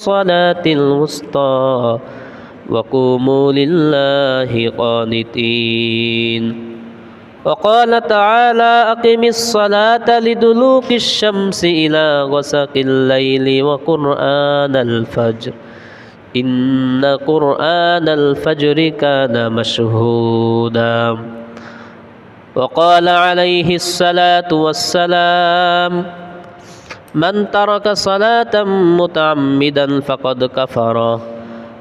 الصلاة الوسطى وقوموا لله قانتين. وقال تعالى أقم الصلاة لدلوك الشمس إلى غسق الليل وقرآن الفجر. إن قرآن الفجر كان مشهودا. وقال عليه الصلاة والسلام من ترك صلاة متعمدا فقد كفر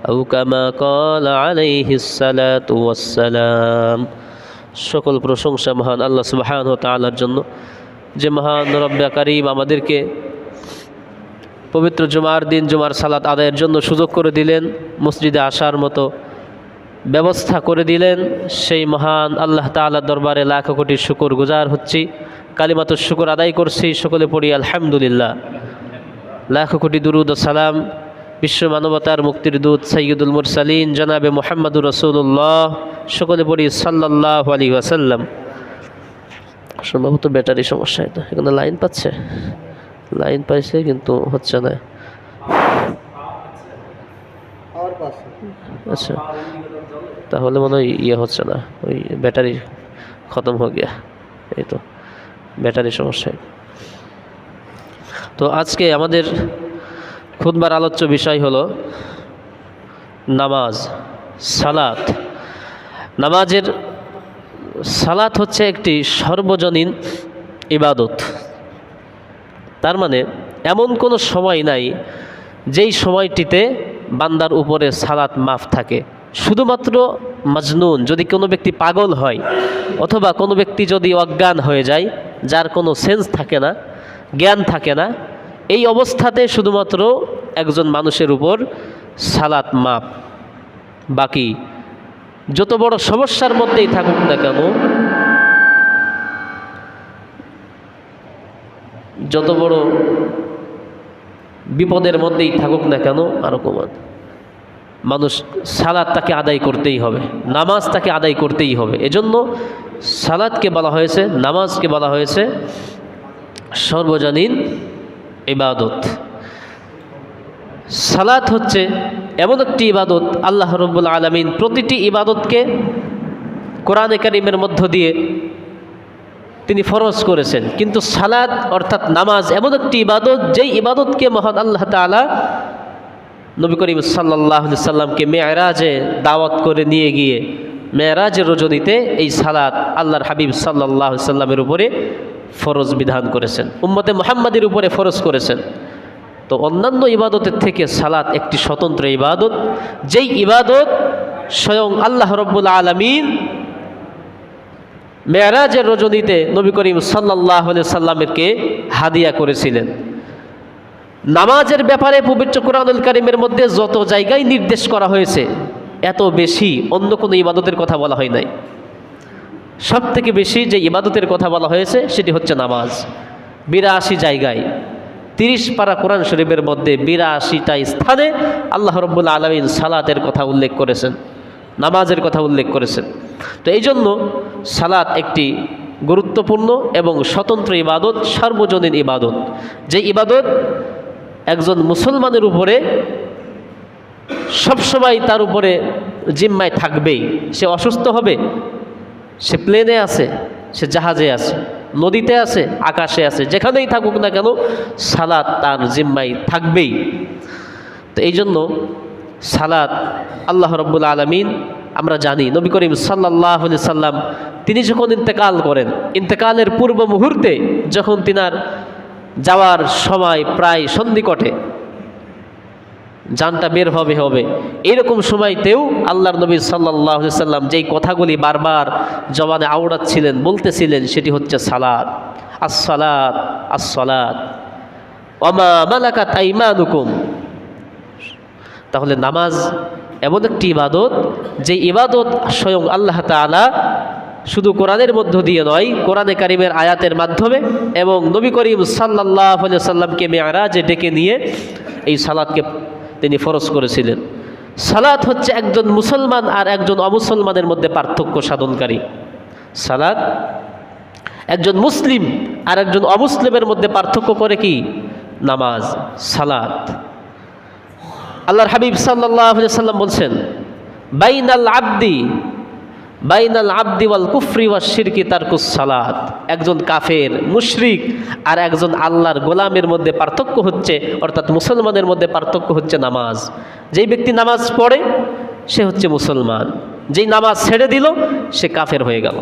أو كما قال عليه الصلاة والسلام সকল প্রশংসা মহান আল্লাহ সুবাহান তালার জন্য যে মহান রব্বা করিম আমাদেরকে পবিত্র জুমার দিন জুমার সালাত আদায়ের জন্য সুযোগ করে দিলেন মসজিদে আসার মতো ব্যবস্থা করে দিলেন সেই মহান আল্লাহ তাআলার দরবারে লাখ কোটি শুকর গুজার হচ্ছি কালিমাত শুকর আদায় করছি, সকলে পড়ি আলহামদুলিল্লাহ। লাখ কোটি দুরুদ সালাম, বিশ্ব মানবতার মুক্তির দূত সৈয়দুল মুরসালিন জনাবে মোহাম্মদুর রসুল্লাহ সকলে পড়ি সাল্লাহ আলী ওয়াসাল্লাম। সম্ভবত ব্যাটারি সমস্যা এটা, এখানে লাইন পাচ্ছে? লাইন পাইছে কিন্তু হচ্ছে না। আচ্ছা তাহলে মনে হয় ইয়ে হচ্ছে না, ওই ব্যাটারি খতম হয়ে গিয়া, এই তো। ব্যাটারি সমস্যা তো আজকে আমাদের খুদবার আলোচ্য বিষয় হলো নামাজ, সালাত। নামাজের, সালাত হচ্ছে একটি সর্বজনীন ইবাদত। তার মানে এমন কোনো সময় নাই যেই সময়টিতে বান্দার উপরে সালাত মাফ থাকে। শুধুমাত্র মাজনুন, যদি কোনো ব্যক্তি পাগল হয় অথবা কোনো ব্যক্তি যদি অজ্ঞান হয়ে যায় যার কোনো সেন্স থাকে না, জ্ঞান থাকে না, এই অবস্থাতে শুধুমাত্র একজন মানুষের উপর সালাত মাপ। বাকি যত বড় সমস্যার মধ্যেই থাকুক না কেন, যত বড় বিপদের মধ্যেই থাকুক না কেন, আরও কমান মানুষ সালাদ তাকে আদায় করতেই হবে, নামাজ তাকে আদায় করতেই হবে। এজন্য সালাদকে বলা হয়েছে, নামাজকে বলা হয়েছে, সর্বজনীন ইবাদত। সালাত হচ্ছে এমন একটি ইবাদত, আল্লাহ রব্বুল আলমিন প্রতিটি ইবাদতকে কোরআনে কারিমের মধ্য দিয়ে তিনি ফরজ করেছেন। কিন্তু সালাদ অর্থাৎ নামাজ এমন একটি ইবাদত, যেই ইবাদতকে মহান আল্লাহ তালা নবী করিম সাল্লাহ সাল্লামকে মেয়েরাজে দাওয়াত করে নিয়ে গিয়ে মেয়েরাজের রজনীতে এই সালাদ আল্লাহর হাবিব সাল্লাহ সাল্লামের উপরে ফরজ বিধান করেছেন। উম্মতে মোহাম্মদের উপরে ফরজ করেছেন। তো অন্যান্য ইবাদতের থেকে সালাত একটি স্বতন্ত্র ইবাদত। যেই ইবাদত স্বয়ং আল্লাহ রব্বুল আলমিন মেয়ারাজের রজনীতে নবী করিম সাল্লাহ সাল্লামেরকে হাদিয়া করেছিলেন। নামাজের ব্যাপারে পবিত্র কোরআনুল কারিমের মধ্যে যত জায়গায় নির্দেশ করা হয়েছে এত বেশি অন্য কোনো ইবাদতের কথা বলা হয় নাই। সব থেকে বেশি যে ইবাদতের কথা বলা হয়েছে, সেটি হচ্ছে নামাজ। বিরাশি জায়গায়, তিরিশ পারা কোরআন শরীফের মধ্যে বিরাশিটা স্থানে আল্লাহ রব্বুল আলমিন সালাতের কথা উল্লেখ করেছেন, নামাজের কথা উল্লেখ করেছেন। তো এই জন্য সালাত একটি গুরুত্বপূর্ণ এবং স্বতন্ত্র ইবাদত, সার্বজনীন ইবাদত। যে ইবাদত একজন মুসলমানের উপরে সবসময় তার উপরে জিম্মায় থাকবেই। সে অসুস্থ হবে, সে প্লেনে আছে, সে জাহাজে আছে, নদীতে আছে, আকাশে আছে, যেখানেই থাকুক না কেন সালাদ তার জিম্মায় থাকবেই। তো এই জন্য সালাদ আল্লাহ রব্বুল আলমিন আমরা জানি, নবী করিম সাল্লাহ সাল্লাম তিনি যখন ইন্তেকাল করেন, ইন্তেকালের পূর্ব মুহূর্তে যখন তিনার যাওয়ার সময় প্রায় সন্ধিকটে জানটা বের হবে হবে। এরকম সময়তেও আল্লাহর নবী সাল্লাহ সাল্লাম যেই কথাগুলি বারবার জবানে আওড়াচ্ছিলেন, বলতেছিলেন, সেটি হচ্ছে সালাদ আসসালাত আসসালাত। অমা মালাকা তাইমানুকুম তাহলে নামাজ এমন একটি ইবাদত, যে ইবাদত স্বয়ং আল্লাহ তালা শুধু কোরআনের মধ্য দিয়ে নয়, কোরআনে কারিমের আয়াতের মাধ্যমে এবং নবী করিম সাল্লাহ সাল্লামকে মেয়ারাজে ডেকে নিয়ে এই সালাদকে তিনি ফরজ করেছিলেন। সালাত হচ্ছে একজন মুসলমান আর একজন অমুসলমানের মধ্যে পার্থক্য সাধনকারী। সালাদ একজন মুসলিম আর একজন অমুসলিমের মধ্যে পার্থক্য করে কি? নামাজ, সালাত। আল্লাহর হাবিব সাল্লাহ সাল্লাম বলছেন, বাইনাল আব্দি বাইনাল আব্দি ওয়াল কুফরি ওয়া শিরকি তারকুস সালাত। একজন কাফের মুশরিক আর একজন আল্লাহর গোলামের মধ্যে পার্থক্য হচ্ছে, অর্থাৎ মুসলমানের মধ্যে পার্থক্য হচ্ছে নামাজ। যেই ব্যক্তি নামাজ পড়ে, সে হচ্ছে মুসলমান। যেই নামাজ ছেড়ে দিল, সে কাফের হয়ে গেল।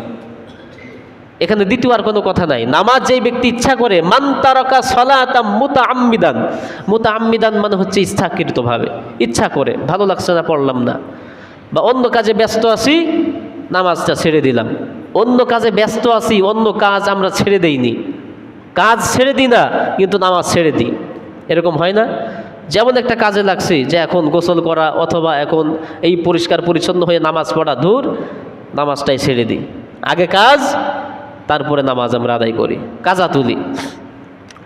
এখানে দ্বিতীয় আর কোনো কথা নাই। নামাজ যেই ব্যক্তি ইচ্ছা করে, মান তারকা সলাতাম মুতা আম্মিদান মুতা আম্মিদান মানে হচ্ছে ইচ্ছাকৃতভাবে। ইচ্ছা করে, ভালো লাগছে না, পড়লাম না। বা অন্য কাজে ব্যস্ত আছি নামাজটা ছেড়ে দিলাম। অন্য কাজে ব্যস্ত আছি, অন্য কাজ আমরা ছেড়ে দেইনি। কাজ ছেড়ে দিই না, কিন্তু নামাজ ছেড়ে দিই। এরকম হয় না? যেমন একটা কাজে লাগছি যে এখন গোসল করা অথবা এখন এই পরিষ্কার পরিচ্ছন্ন হয়ে নামাজ পড়া দূর, নামাজটাই ছেড়ে দিই। আগে কাজ, তারপরে নামাজ আমরা আদায় করি, কাজা তুলি।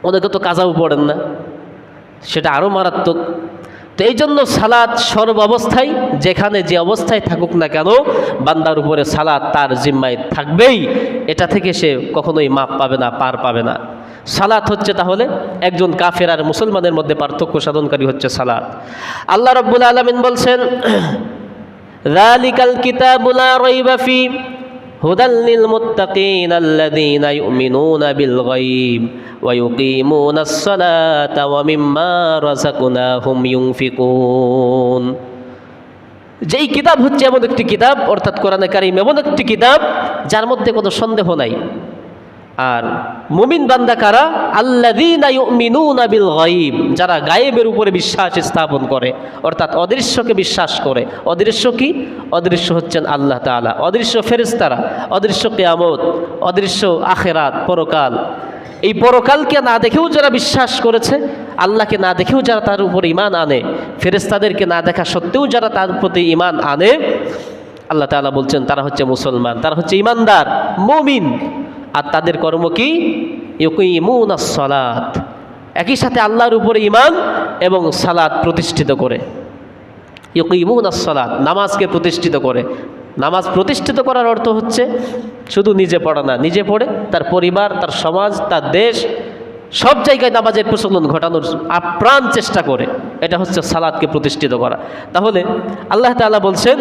অনেকে তো কাজাও পড়েন না। সেটা আরও মারাত্মক। তো এই জন্য সালাদ সর্ব অবস্থায়, যেখানে যে অবস্থায় থাকুক না কেন, বান্দার উপরে সালাদ তার জিম্মায় থাকবেই। এটা থেকে সে কখনোই মাপ পাবে না, পার পাবে না। সালাত হচ্ছে তাহলে একজন কাফের আর মুসলমানের মধ্যে পার্থক্য সাধনকারী হচ্ছে সালাত আল্লাহ রব্বুল আলমিন বলছেন রালিকাল কিতাবুলা হুদাল্লিল মুত্তাকিন আল্লাযীনা ইউমিনুনা বিল গায়ব ওয়া ইউকিমুনাস সালাতা ওয়া মিম্মা রাযাকনাহুম ইউনফিকুন। যেই কিতাব হচ্ছে এমন একটি কিতাব, অর্থাৎ কোরআনে কারিম এমন একটি কিতাব, যার মধ্যে কোনো সন্দেহ নাই। আর মুমিন বান্দা কারা? বিল গায়ব। যারা গায়েবের উপরে বিশ্বাস স্থাপন করে, অর্থাৎ অদৃশ্যকে বিশ্বাস করে। অদৃশ্য কি? অদৃশ্য হচ্ছেন আল্লাহ তাআলা। অদৃশ্য ফেরেশতারা, অদৃশ্য কিয়ামত, অদৃশ্য আখেরাত, পরকাল। এই পরকালকে না দেখেও যারা বিশ্বাস করেছে, আল্লাহকে না দেখেও যারা তার উপর ইমান আনে, ফেরেশতাদেরকে না দেখা সত্ত্বেও যারা তার প্রতি ইমান আনে, আল্লাহ তাআলা বলছেন, তারা হচ্ছে মুসলমান, তারা হচ্ছে ইমানদার মুমিন। আর তাদের কর্ম কি? সালাত। একই সাথে আল্লাহর উপরে ইমান এবং সালাত প্রতিষ্ঠিত করে। সালাত, নামাজকে প্রতিষ্ঠিত করে। নামাজ প্রতিষ্ঠিত করার অর্থ হচ্ছে শুধু নিজে পড়া না, নিজে পড়ে তার পরিবার, তার সমাজ, তার দেশ, সব জায়গায় নামাজের প্রচলন ঘটানোর আপ্রাণ চেষ্টা করে। এটা হচ্ছে সালাদকে প্রতিষ্ঠিত করা। তাহলে আল্লাহ তাআলা বলছেন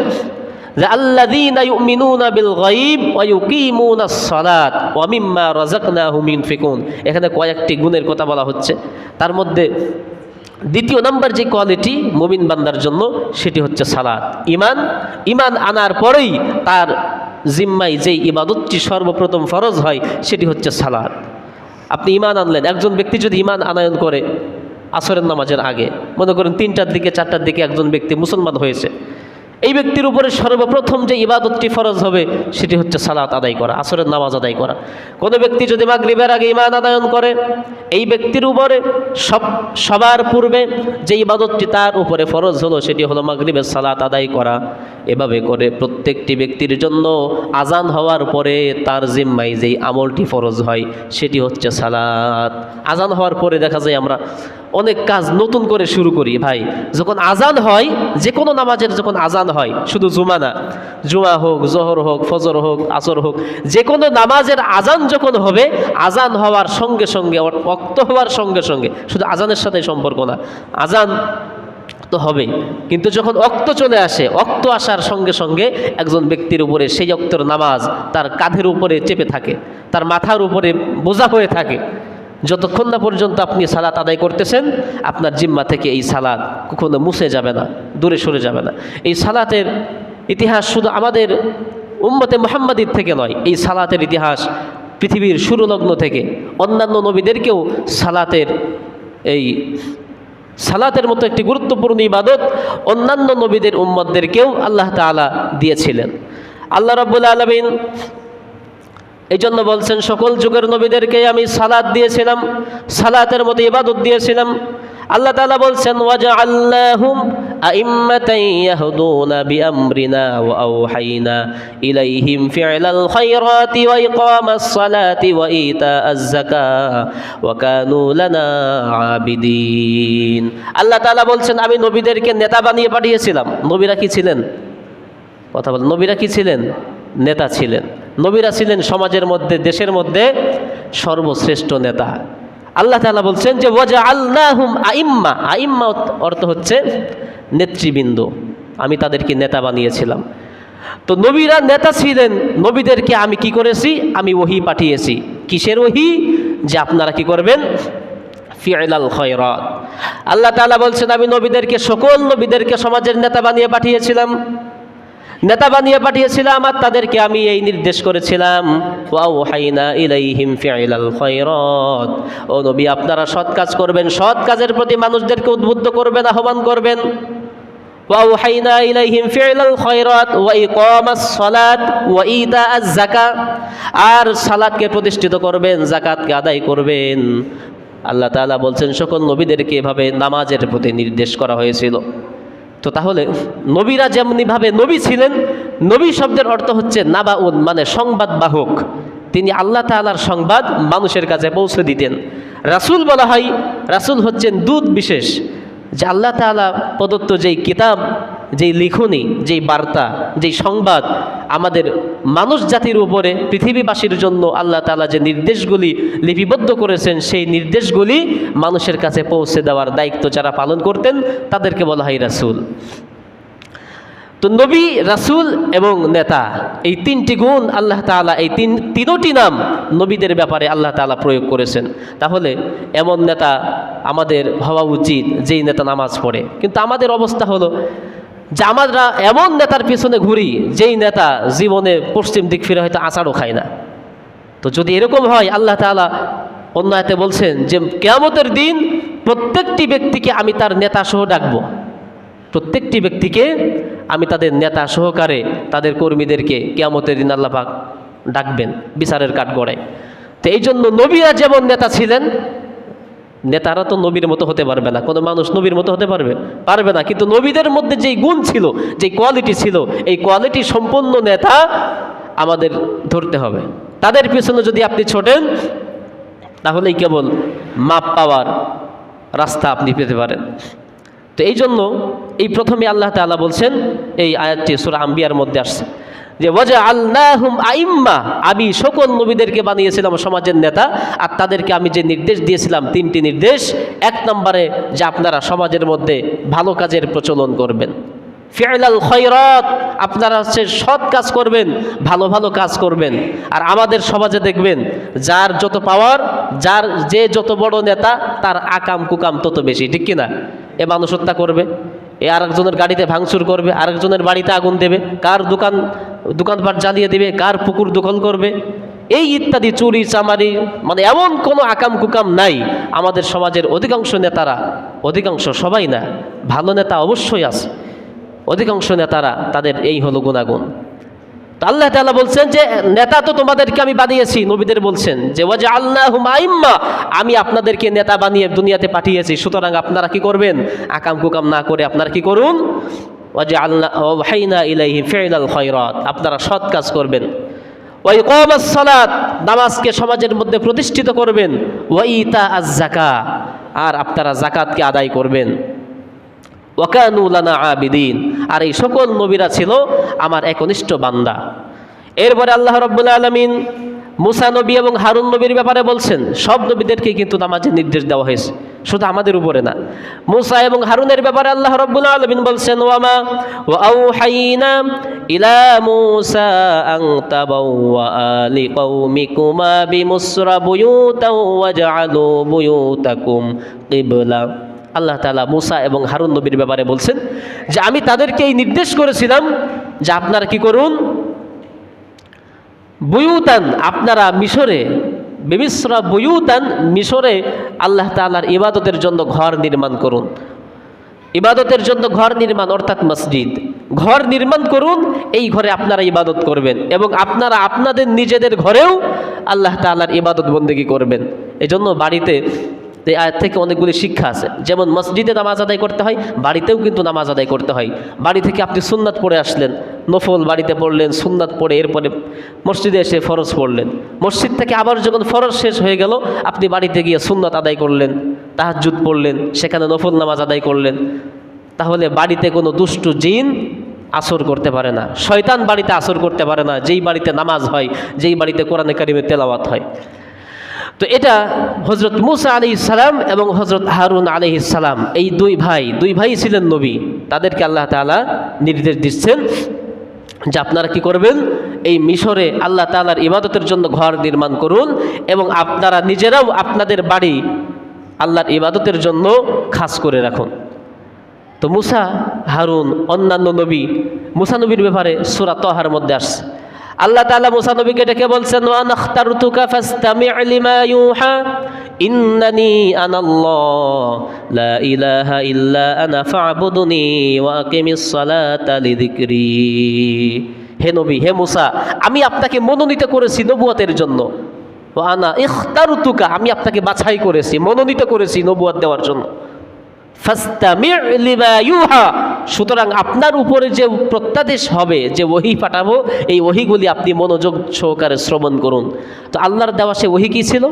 যে আল্লাযীনা ইউমিনুনা বিল গায়ব ওয়া ইউকিমুনাস সালাত ওয়া মিম্মা রাযাকনাহুম ইউনফিকুন এখানে কয়েকটি গুণের কথা বলা হচ্ছে। তার মধ্যে দ্বিতীয় নাম্বার যে কোয়ালিটি মুমিন বান্দার জন্য, সেটি হচ্ছে সালাত। ইমান ইমান আনার পরেই তার জিম্মায় যেই ইবাদতটি সর্বপ্রথম ফরজ হয়, সেটি হচ্ছে সালাত। আপনি ইমান আনলেন, একজন ব্যক্তি যদি ইমান আনায়ন করে আসরের নামাজের আগে, মনে করেন তিনটার দিকে, চারটার দিকে একজন ব্যক্তি মুসলমান হয়েছে এই ব্যক্তির উপরে সর্বপ্রথম যে ইবাদতটি ফরজ হবে, সেটি হচ্ছে সালাত আদায় করা, আসরের নামাজ আদায় করা। কোনো ব্যক্তি যদি মাগরিবের আগে ইমান আদায়ন করে, এই ব্যক্তির উপরে সব, সবার পূর্বে যে ইবাদতটি তার উপরে ফরজ হলো, সেটি হলো মাগরিবের সালাত আদায় করা। এভাবে করে প্রত্যেকটি ব্যক্তির জন্য আজান হওয়ার পরে তার জিম্মায় যেই আমলটি ফরজ হয়, সেটি হচ্ছে সালাত। আজান হওয়ার পরে দেখা যায় আমরা অনেক কাজ নতুন করে শুরু করি, ভাই। যখন আজান হয় যে কোনো নামাজের যখন আজান হয়, শুধু জুমা না। জুমা হোক, জহর হোক, ফজর হোক, আসর হোক যে কোনো নামাজের আজান যখন হবে আজান হওয়ার সঙ্গে সঙ্গে অক্ত হওয়ার সঙ্গে সঙ্গে, শুধু আজানের সাথে সম্পর্ক না। আজান তো হবে, কিন্তু যখন অক্ত চলে আসে অক্ত আসার সঙ্গে সঙ্গে একজন ব্যক্তির উপরে সেই অক্তর নামাজ তার কাঁধের উপরে চেপে থাকে, তার মাথার উপরে বোঝা হয়ে থাকে। যতক্ষণ না পর্যন্ত আপনি সালাত আদায় করতেছেন, আপনার জিম্মা থেকে এই সালাত কখনো মুছে যাবে না, দূরে সরে যাবে না। এই সালাতের ইতিহাস শুধু আমাদের উম্মতে মোহাম্মদীর থেকে নয়, এই সালাতের ইতিহাস পৃথিবীর শুরুলগ্ন থেকে অন্যান্য নবীদেরকেও সালাতের এই সালাতের মতো একটি গুরুত্বপূর্ণ ইবাদত অন্যান্য নবীদের উম্মতদেরকেও আল্লাহ তাআলা দিয়েছিলেন। আল্লাহ রাব্বুল আলামিন এই জন্য বলছেন, সকল যুগের নবীদেরকে আমি সালাদ দিয়েছিলাম, সালাতের মতো ইবাদত দিয়েছিলাম। আল্লাহ তালা বলছেন, ওয়াজআলনাহুম আইম্মাতান ইয়াহদুনা বিআমরিনা ওয়া আওহাইনা ইলাইহিম ওয়া সালাতি আল্লাহ বলছেন, আমি নবীদেরকে নেতা বানিয়ে পাঠিয়েছিলাম। নবীরা কি ছিলেন? কথা বল, নবীরা কি ছিলেন? নেতা ছিলেন। নবীরা ছিলেন সমাজের মধ্যে, দেশের মধ্যে সর্বশ্রেষ্ঠ নেতা। আল্লাহ তালা বলছেন যে ওয়াজা আল্লাহুম আইম্মা আইম্মা অর্থ হচ্ছে নেতৃবৃন্দ। আমি তাদেরকে নেতা বানিয়েছিলাম। তো নবীরা নেতা ছিলেন, নবীদেরকে আমি কি করেছি? আমি ওহি পাঠিয়েছি। কিসের ওহি? যে আপনারা কি করবেন? ফিআলাল খয়রাত। আল্লাহ তাআলা বলছেন, আমি নবীদেরকে, সকল নবীদেরকে সমাজের নেতা বানিয়ে পাঠিয়েছিলাম। নেতা বানিয়ে পাঠিয়েছিলাম আর তাদেরকে আমি এই নির্দেশ করেছিলাম ও নবী, আপনারা সৎ কাজ করবেন, সৎ কাজের প্রতি মানুষদেরকে উদ্বুদ্ধ করবেন, আহ্বান করবেন। আর সালাতকে প্রতিষ্ঠিত করবেন, যাকাতকে আদায় করবেন। আল্লাহ তাআলা বলছেন, সকল নবীদেরকে এভাবে নামাজের প্রতি নির্দেশ করা হয়েছিল। তো তাহলে নবীরা যেমনিভাবে নবী ছিলেন, নবী শব্দের অর্থ হচ্ছে নাবাউন মানে সংবাদ বাহক তিনি আল্লাহ তালার সংবাদ মানুষের কাছে পৌঁছে দিতেন। রাসুল বলা হয়, রাসুল হচ্ছেন দূত বিশেষ, যে আল্লাহ তালা প্রদত্ত যেই কিতাব যেই লিখনি যেই বার্তা যেই সংবাদ আমাদের মানুষ জাতির উপরে, পৃথিবীবাসীর জন্য আল্লাহ তাআলা যে নির্দেশগুলি লিপিবদ্ধ করেছেন, সেই নির্দেশগুলি মানুষের কাছে পৌঁছে দেওয়ার দায়িত্ব যারা পালন করতেন, তাদেরকে বলা হয় রাসূল। তো নবী, রাসূল এবং নেতা, এই তিনটি গুণ আল্লাহ তাআলা, এই তিন, তিনোটি নাম নবীদের ব্যাপারে আল্লাহ তাআলা প্রয়োগ করেছেন। তাহলে এমন নেতা আমাদের হওয়া উচিত, যেই নেতা নামাজ পড়ে। কিন্তু আমাদের অবস্থা হলো যে আমরা এমন নেতার পিছনে ঘুরি, যেই নেতা জীবনে পশ্চিম দিক ফিরে হয়তো আচারও খায় না। তো যদি এরকম হয়, আল্লাহ তাআলা অন্য আয়াতে বলছেন যে, কেয়ামতের দিন প্রত্যেকটি ব্যক্তিকে আমি তার নেতা সহ ডাকবো। প্রত্যেকটি ব্যক্তিকে আমি তাদের নেতা সহকারে তাদের কর্মীদেরকে কেয়ামতের দিন আল্লাহ পাক ডাকবেন, বিচারের কাঠ গড়ায় তো এই জন্য নবীরা যেমন নেতা ছিলেন নেতারা তো নবীর মতো হতে পারবে না, কোনো মানুষ নবীর মতো হতে পারবে পারবে না। কিন্তু নবীদের মধ্যে যেই গুণ ছিল, যেই কোয়ালিটি ছিল, এই কোয়ালিটি সম্পন্ন নেতা আমাদের ধরতে হবে। তাদের পিছনে যদি আপনি ছোটেন, তাহলেই কেবল মাপ পাওয়ার রাস্তা আপনি পেতে পারেন। তো এই জন্য এই প্রথমে আল্লাহ তাআলা বলছেন, এই আয়াতটি সুরা আম্বিয়ার মধ্যে আসছে। যে ওয়াজা আল্লাহুম আইম্মা, আমি সকল নবীদেরকে বানিয়েছিলাম সমাজের নেতা, আর তাদেরকে আমি যে নির্দেশ দিয়েছিলাম, তিনটি নির্দেশ। এক নম্বরে যে আপনারা সমাজের মধ্যে ভালো কাজের প্রচলন করবেন। ফিআলাল খয়রাত, আপনারা হচ্ছে সৎ কাজ করবেন, ভালো ভালো কাজ করবেন। আর আমাদের সমাজে দেখবেন, যার যত পাওয়ার যার যে যত বড় নেতা, তার আকাম কুকাম তত বেশি, ঠিক কিনা? এ মানুষ হত্যা করবে, এ আরেকজনের গাড়িতে ভাঙচুর করবে, আরেকজনের বাড়িতে আগুন দেবে, কার দোকান দোকানপাট জ্বালিয়ে দেবে, কার পুকুর দখল করবে? এই ইত্যাদি চুরি চামারি মানে এমন কোনো আকাম কুকাম নাই। আমাদের সমাজের অধিকাংশ নেতারা, অধিকাংশ সবাই না, ভালো নেতা অবশ্যই আছে। অধিকাংশ নেতারা তাদের এই হলো গুণাগুণ। তো আল্লাহ তাআলা বলছেন যে, নেতা তো তোমাদেরকে আমি বানিয়েছি, নবীদের বলছেন যে ওয়াজা আল্লাহ আইম্মা আমি আপনাদেরকে নেতা বানিয়ে দুনিয়াতে পাঠিয়েছি, সুতরাং আপনারা কি করবেন? আকাম কুকাম না করে আপনারা কি করুন? ওয়াজা আপনারা সৎ কাজ করবেন। ওয়াই কমাস নামাজকে সমাজের মধ্যে প্রতিষ্ঠিত করবেন। ওয়াইতা আজ জাকা আর আপনারা জাকাতকে আদায় করবেন। ওয়াকানুলানা আবিদিন, আর এই সকল নবীরা ছিল আমার একনিষ্ঠ বান্দা। এরপরে আল্লাহ রব্বুল্লা আলমিন মুসা নবী এবং হারুন নবীর ব্যাপারে বলছেন, সব নবীদেরকে কিন্তু নামাজের নির্দেশ দেওয়া হয়েছে। শুধু আমাদের উপরে না। মুসা এবং হারুনের ব্যাপারে আল্লাহ রব্বুল আলমিন বলছেন, ওয়ামা ও আউহাইনা ইলা মুসা আং তাবাওয়া আলি কৌমিকুমা বিমুসরা বুয়ুতাও ওয়াজআলু বুয়ুতাকুম কিবলা। আল্লাহ তালা মুসা এবং হারুন নবীর ব্যাপারে বলছেন যে, আমি তাদেরকে এই নির্দেশ করেছিলাম যে আপনারা কি করুন? বুয়ুতান আপনারা মিশরে বিমিশ্রা বুয়ুতান মিশরে আল্লাহ তালার ইবাদতের জন্য ঘর নির্মাণ করুন। ইবাদতের জন্য ঘর নির্মাণ অর্থাৎ মসজিদ। ঘর নির্মাণ করুন, এই ঘরে আপনারা ইবাদত করবেন এবং আপনারা আপনাদের নিজেদের ঘরেও আল্লাহ তালার ইবাদত বন্দেগী করবেন। এজন্য বাড়িতে এই থেকে অনেকগুলি শিক্ষা আছে। যেমন মসজিদে নামাজ আদায় করতে হয়, বাড়িতেও কিন্তু নামাজ আদায় করতে হয়। বাড়ি থেকে আপনি সুন্নাত পড়ে আসলেন নফল বাড়িতে পড়লেন, সুন্নাত পড়ে এরপরে মসজিদে এসে ফরজ পড়লেন। মসজিদ থেকে আবার যখন ফরজ শেষ হয়ে গেল, আপনি বাড়িতে গিয়ে সুন্নাত আদায় করলেন তাহাজুদ পড়লেন, সেখানে নফল নামাজ আদায় করলেন। তাহলে বাড়িতে কোনো দুষ্টু জিন আসর করতে পারে না। শয়তান বাড়িতে আসর করতে পারে না, যেই বাড়িতে নামাজ হয়, যেই বাড়িতে কোরআনে কারিমের তেলাওয়াত হয়। তো এটা হজরত মুসা আলি সালাম এবং হজরত হারুন আলি সালাম, এই দুই ভাই দুই ভাই ছিলেন নবী। তাদেরকে আল্লাহ তাআলা নির্দেশ দিচ্ছেন যে আপনারা কি করবেন? এই মিশরে আল্লাহ তালার ইবাদতের জন্য ঘর নির্মাণ করুন এবং আপনারা নিজেরাও আপনাদের বাড়ি আল্লাহর ইবাদতের জন্য খাস করে রাখুন। তো মুসা, হারুন, অন্যান্য নবী, মুসা নবীর ব্যাপারে সুরা তহার মধ্যে আসছে। আল্লাহ তাআলা মুসা নবীকে ডেকে বলছেন ইন্নানি আনাল্লাহ, লা ইলাহা হে নবী, হে মুসা, আমি আপনাকে মনোনীত করেছি নবুয়তের জন্য। আনা ইখতারতুকা, আমি আপনাকে বাছাই করেছি, মনোনীত করেছি নবুয়ত দেওয়ার জন্য। সুতরাং আপনার উপরে যে প্রত্যাদেশ হবে, যে ওহি পাঠাবো, এই ওহিগুলি আপনি মনোযোগ সহকারে শ্রবণ করুন। তো আল্লাহর দেওয়া সে ওহি কী ছিল?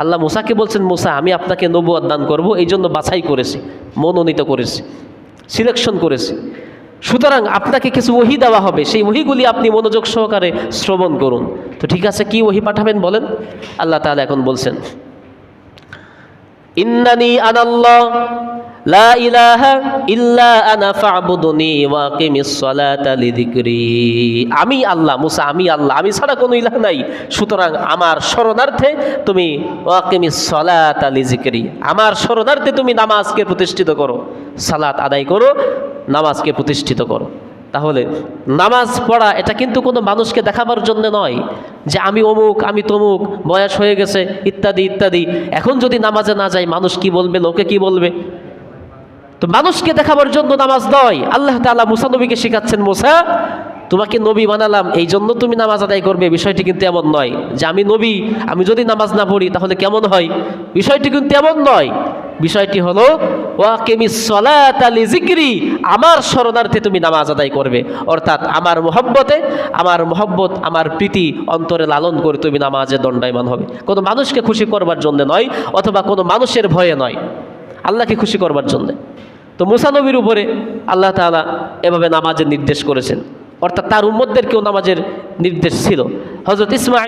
আল্লাহ মুসাকে বলছেন, মুসা, আমি আপনাকে নবুয়াদ দান করব এই জন্য বাছাই করেছি, মনোনীত করেছি সিলেকশন করেছি। সুতরাং আপনাকে কিছু ওহি দেওয়া হবে, সেই ওহিগুলি আপনি মনোযোগ সহকারে শ্রবণ করুন। তো ঠিক আছে, কি ওহি পাঠাবেন বলেন? আল্লাহ তাহলে এখন বলছেন, ইন্নানি আনাল্লাহ লা ইলাহা ইল্লা আনা ফা'বুদুনি ওয়া আকিমিস সালাতা লিযিকরি। আমি আল্লাহ, মুসা, আমি আল্লাহ, আমি ছাড়া কোনো ইলাহ নাই। সুতরাং আমার শরণার্থে তুমি ওয়া আকিমিস সালাতা লিযিকরি। আমার শরণার্থে তুমি নামাজকে প্রতিষ্ঠিত করো, সালাত আদায় করো, নামাজকে প্রতিষ্ঠিত করো। তাহলে নামাজ পড়া এটা কিন্তু কোনো মানুষকে দেখাবার জন্য নয় যে আমি অমুক, আমি তমুক, বয়স হয়ে গেছে, ইত্যাদি ইত্যাদি। এখন যদি নামাজে না যাই, মানুষ কি বলবে, লোকে কি বলবে? তো মানুষকে দেখাবার জন্য নামাজ নয়। আল্লাহ তাআলা মুসা নবীকে শেখাচ্ছেন, মুসা, তোমাকে নবী বানালাম এই জন্য তুমি নামাজ আদায় করবে। বিষয়টি কিন্তু এমন নয় যে আমি নবী, আমি যদি নামাজ না পড়ি তাহলে কেমন হয়? বিষয়টি কিন্তু এমন নয়। বিষয়টি হলো আলি আমার শরণার্থে তুমি নামাজ আদায় করবে। অর্থাৎ আমার মোহব্বতে, আমার মোহব্বত, আমার প্রীতি অন্তরে লালন করে তুমি নামাজে দণ্ডায়মান হবে। কোনো মানুষকে খুশি করবার জন্য নয়, অথবা কোনো মানুষের ভয়ে নয়। আল্লাহকে খুশি করবার জন্য। তো মুসানবীর উপরে আল্লাহ তালা এভাবে নামাজের নির্দেশ করেছেন। অর্থাৎ তার উম্মদদেরকেও নামাজের নির্দেশ ছিল। হজরত ইসমাইল